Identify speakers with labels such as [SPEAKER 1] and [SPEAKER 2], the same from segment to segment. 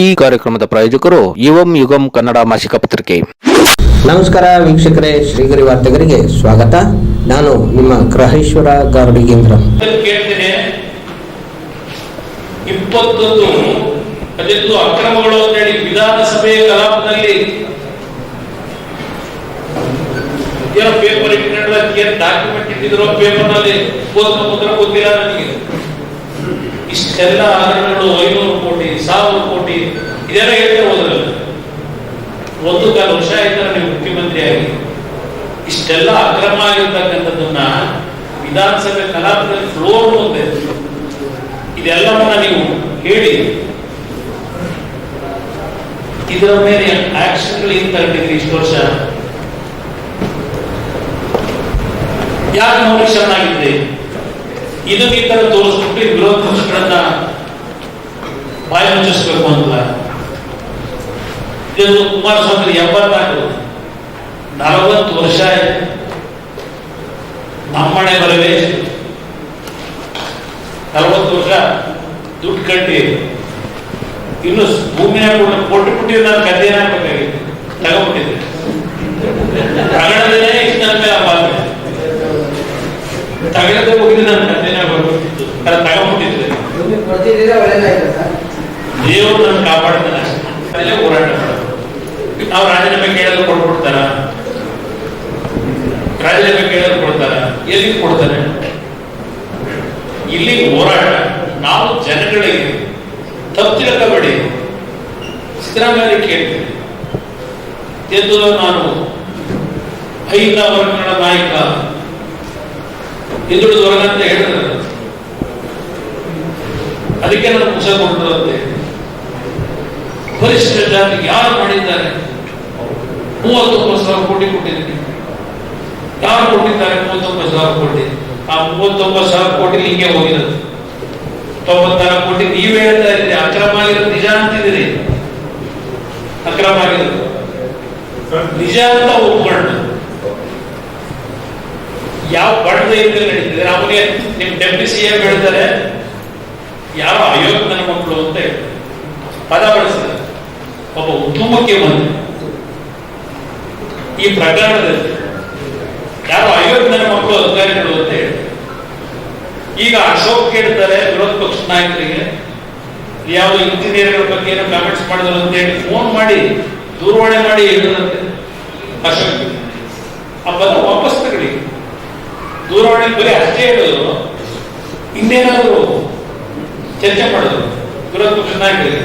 [SPEAKER 1] ಈ ಕಾರ್ಯಕ್ರಮದ ಪ್ರಾಯೋಜಕರು ಯುವಂ ಯುಗಂ ಕನ್ನಡ ಮಾಸಿಕ ಪತ್ರಿಕೆ.
[SPEAKER 2] ನಮಸ್ಕಾರ ವೀಕ್ಷಕರೇ ಶ್ರೀಗರಿ ವಾರ್ತೆಗರಿಗೆ ಸ್ವಾಗತ. ನಾನು ನಿಮ್ಮ ಗ್ರಹೇಶ್ವರ ಗಾರ್ಡಿಗೇಂದ್ರ
[SPEAKER 3] ಇಪ್ಪತ್ತೊಂದು ಅದೆಂದು ಅಕ್ರಮಗಳು ಅಂತೇಳಿ ವಿಧಾನಸಭೆ ಕಲಾಪದಲ್ಲಿ ಏನೋ ಪೇಪರ್ ಇಟ್ಟಿದ್ರೆ ಏನು ಡಾಕ್ಯುಮೆಂಟ್ ಇಟ್ಟಿದ್ರು ಪೇಪರ್ನಲ್ಲಿ ಓದ್ನ ಮುದ್ರ ಗೊತ್ತಿಲ್ಲ ನನಗೆ. ಇಷ್ಟೆಲ್ಲ ಹಗರಣಗಳು ಐನೂರು ಕೋಟಿ, ಸಾವಿರ ಕೋಟಿ, ಇದೆಲ್ಲ ಹೇಳ್ತಾ ಹೋದ್ರಲ್ಲ ಒಂದು ಕಾಲ ವರ್ಷ ಆಯ್ತಾರೆ ನೀವು ಮುಖ್ಯಮಂತ್ರಿ ಆಗಿ. ಇಷ್ಟೆಲ್ಲ ಅಕ್ರಮ ಆಗಿರ್ತಕ್ಕಂಥದ್ದನ್ನ ವಿಧಾನಸಭೆ ಕಲಾಪದಲ್ಲಿ ಫ್ಲೋರ್ ಮುಂದೆ ಇದೆಲ್ಲವನ್ನ ನೀವು ಹೇಳಿ. ಇದರ ಮೇಲೆ ಆಕ್ಷನ್ಗಳು ಏನ್ ತಗೊಂಡಿದ್ರಿ ಇಷ್ಟು ವರ್ಷ? ಯಾಕೆ ನೋಡಿ ಶರಣಾಗಿದ್ರಿ ಇದನ್ನ ಈ ತರ ತೋರಿಸ್ಬಿಟ್ಟು ವಿರೋಧ ಪಕ್ಷಗಳನ್ನ ಬಾಯಿ ಮುಚ್ಚಿಸ್ಬೇಕು ಅಂತ. ಇದು ಕುಮಾರಸ್ವಾಮಿ ಎಂಬತ್ನಾಲ್ಕು ನಲವತ್ತು ವರ್ಷ ಆಯ್ತು. ನಮ್ಮನೆ ಬರವೇ ನಲವತ್ತು ವರ್ಷ ದುಡ್ಡು ಕಟ್ಟಿ. ಇನ್ನು ಭೂಮಿನ ಕೊಟ್ಟು ಬಿಟ್ಟಿದ್ರೆ ನಾನು ಕದ್ದೇನ ಹಾಕ್ಬೇಕಾಗಿತ್ತು. ತಗೊಂಡ್ಬಿಟ್ಟಿದ್ದೆ. ಇಲ್ಲಿ ಹೋರಾಟ. ನಾವು ಜನಗಳಿಗೆ ತಪ್ಪು ತಿಳ್ಕೋಬೇಡಿ ಸಿದ್ದರಾಮಯ್ಯ ಕೇಳ್ತೀನಿ. ಎಂದು ನಾನು ಐದ ವರ್ಗಗಳ ನಾಯಕ ಹಿಂದುಳಿದ ವರ್ಗ ಅಂತ ಅದಕ್ಕೆ ನಾನು ಮುಸ ಕೊಡ್ತದಂತೆ ಪರಿಶಿಷ್ಟ ಜಾತಿಗೆ ಯಾರು ಮಾಡಿದ್ದಾರೆ? ಮೂವತ್ತೊಂಬತ್ತು ಸಾವಿರ ಕೋಟಿ ಕೊಟ್ಟಿದ್ದೀನಿ. ಯಾರು ಕೊಟ್ಟಿದ್ದಾರೆ ಮೂವತ್ತೊಂಬತ್ತು ಸಾವಿರ ಕೋಟಿ? ಆ ಮೂವತ್ತೊಂಬತ್ತು ಸಾವಿರ ಕೋಟಿ ಹಿಂಗೆ ಹೋಗಿರೋದು. ತೊಂಬತ್ತಾರು ಕೋಟಿ ನೀವೇ ಹೇಳ್ತಾ ಇದ್ದೀರಿ, ಅಕ್ರಮ ಆಗಿರೋದು ನಿಜ ಅಂತಿದ್ದೀರಿ. ಅಕ್ರಮ ಆಗಿರೋದು. ನಿಜ ಅಂತ ಒಪ್ಕೊಂಡು ಯಾವ ಬಣ್ಣದಿಂದ ನಡೀತಿದ್ರೆ ಅವನಿಗೆ ನಿಮ್ ಡೆಪ್ಟಿ ಸಿ ಎಂ ಹೇಳ್ತಾರೆ ಯಾವ ನನ್ನ ಮಕ್ಕಳು ಅಂತ. ಪದ ಬಳಸಿದ್ದಾರೆ ಒಬ್ಬ ಉದ್ಯಮಕ್ಕೆ ಬಂದ. ಈ ಪ್ರಕರಣದಲ್ಲಿ ಯಾರು ಅಯೋಗ್ಯನ ಮಕ್ಕಳು ಅಧಿಕಾರಿಗಳು ಅಂತ ಹೇಳಿ ಈಗ ಅಶೋಕ್ ಕೇಳ್ತಾರೆ ವಿರೋಧ ಪಕ್ಷ ನಾಯಕರಿಗೆ ಯಾವ ಇಂಜಿನಿಯರ್ಗಳ ಬಗ್ಗೆ ಏನೋ ಕಾಮೆಂಟ್ಸ್ ಮಾಡಿದ್ರು ಅಂತ ಹೇಳಿ ಫೋನ್ ಮಾಡಿ, ದೂರವಾಣಿ ಮಾಡಿ ಹೇಳಿದ್ರಂತೆ. ಅಶೋಕ್. ಪದ ವಾಪಸ್ ತಗೊಳ್ಳಿ. ದೂರವಾಣಿ ಬರೀ ಅಷ್ಟೇ ಹೇಳಿದ್ರು. ಇನ್ನೇನಾದ್ರು ಚರ್ಚೆ ಮಾಡಿದ್ರು ವಿರೋಧ ಪಕ್ಷ ನಾಯಕರಿಗೆ.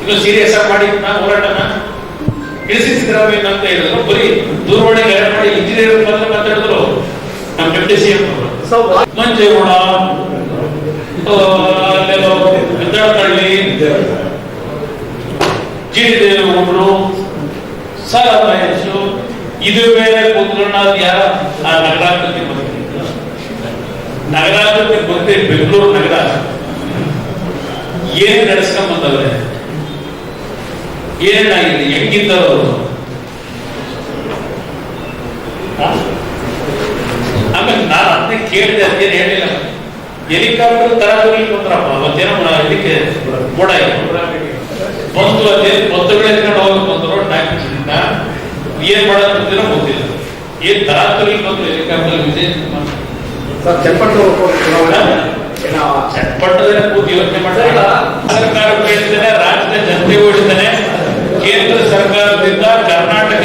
[SPEAKER 3] ಇನ್ನು ಸೀರಿಯಸ್ ಆಗಿ ಮಾಡಿ, ನಾನು ಹೋರಾಟನ ಇಳಿಸಿ ಸಿದ್ದರಾಮಯ್ಯ ಅಂತ ಹೇಳಿದ್ರು. ಬರೀ ದೂರವಾಣಿ ಮಾಡಿ ಇಂಜಿನಿಯರ್ ಮಾತಾಡಿದ್ರು. ನಮ್ಮ ಡೆಪ್ಟಿ ಸಿ ಎಂ ಮಂಜೇಗೌಡ ವಿದ್ಯಾರ್ಥಿ ಜಿ ಡಿ ದೇವೇಗೌಡರು ಸರ್ ಇದು ಬೇರೆ ಕೂತ್ಕೊಂಡು ಯಾರ? ಆ ನಗರಾಕೃತಿ ಬಂದಿದೆ ನಗರಾಕೃತಿ ಬಂದೆ ಬೆಂಗಳೂರು ನಗರ. ಏನ್ ನಡೆಸ್ಕೊಂಡ್ ಏನಾಗಿದೆ ಹೆಂಗಿದ್ದಾರೆ ಅವರು ಆಮೇಲೆ ನಾನು ಅದನ್ನೇ ಕೇಳಿದೆ ಅದೇನು ಹೇಳಿಲ್ಲ ಹೆಲಿಕಾಪ್ಟರ್ ತರ ಬಂದ್ರಪ್ಪ ಅವತ್ತೇನೋ ಮ- ಇದಕ್ಕೆ ಮೋಡ ಬಂತು ಅದೇ ಎತ್ಕೊಂಡು ಹೋಗಿ ಬಂದ್ರು ಡಾಕ್ಯುಮೆಂಟ್ ಏನ್ ಮಾಡೋದು ಅಂತೀರೋ ಗೊತ್ತಿಲ್ಲ. ಏನ್ ತರಾತುರಿ ಬಂದ್ರು ಹೆಲಿಕಾಪ್ಟರ್ ವಿಜಯ್ ಕುಮಾರ್ ಚಟ್ಪಟ್ಟದ ಕೂತು ಯೋಚನೆ ಮಾಡ್ತಾರೆ. ಸರ್ಕಾರ ಕೇಳ್ತಾನೆ ರಾಜ್ಯದ ಜನತೆ ಕೇಂದ್ರ ಸರ್ಕಾರದಿಂದ ಕರ್ನಾಟಕ